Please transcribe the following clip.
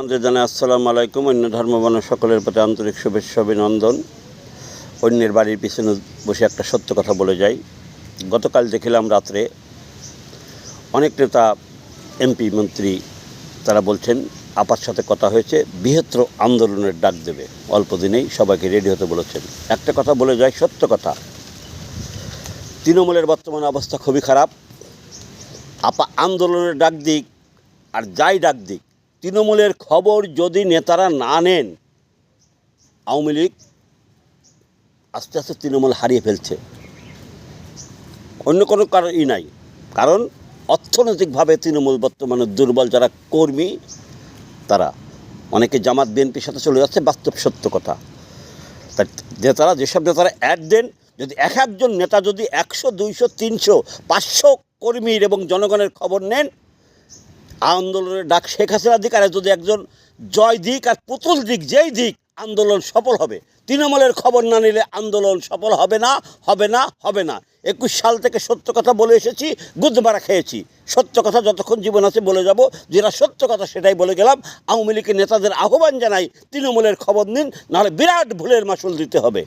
আমাদের জানাই আসসালামু আলাইকুম। অন্য ধর্মবর্ণ সকলের প্রতি আন্তরিক শুভেচ্ছা, অভিনন্দন। অন্যের বাড়ির পিছনে বসে একটা সত্য কথা বলে যাই। গতকাল দেখলাম রাত্রে অনেক নেতা, এমপি, মন্ত্রী তারা বলছেন, আপার সাথে কথা হয়েছে, বৃহত্তর আন্দোলনের ডাক দেবে। অল্প দিনেই সবাইকে রেডি হতে বলেছেন। একটা কথা বলে যায় সত্য কথা। তৃণমূলের বর্তমান অবস্থা খুবই খারাপ। আপা আন্দোলনের ডাক দিক আর যাই ডাক দিক তৃণমূলের খবর যদি নেতারা না নেন, আওয়ামী লীগ আস্তে আস্তে তৃণমূল হারিয়ে ফেলছে। অন্য কোনো কারণই নাই। কারণ অর্থনৈতিকভাবে তৃণমূল বর্তমানে দুর্বল যারা কর্মী, তারা। অনেকে জামাত, বিএনপির সাথে চলে যাচ্ছে, বাস্তব সত্য কথা। তাই নেতারা, যেসব নেতারা অ্যাড দেন, যদি এক একজন নেতা যদি একশো, দুইশো, তিনশো, পাঁচশো কর্মীর এবং জনগণের খবর নেন আন্দোলনের ডাক শেখ হাসিনা দিক, আর যদি একজন জয় দিক আর পুতুল দিক, যেই দিক, আন্দোলন সফল হবে। তৃণমূলের খবর না নিলে আন্দোলন সফল হবে না হবে না হবে না। একুশ সাল থেকে সত্য কথা বলে এসেছি, গুদমারা খেয়েছি। সত্য কথা যতক্ষণ জীবন আছে বলে যাব, যেটা সত্য কথা সেটাই বলে গেলাম। আওয়ামী লীগের নেতাদের আহ্বান জানাই, তৃণমূলের খবর নিন, নাহলে বিরাট ভুলের মাসুল দিতে হবে।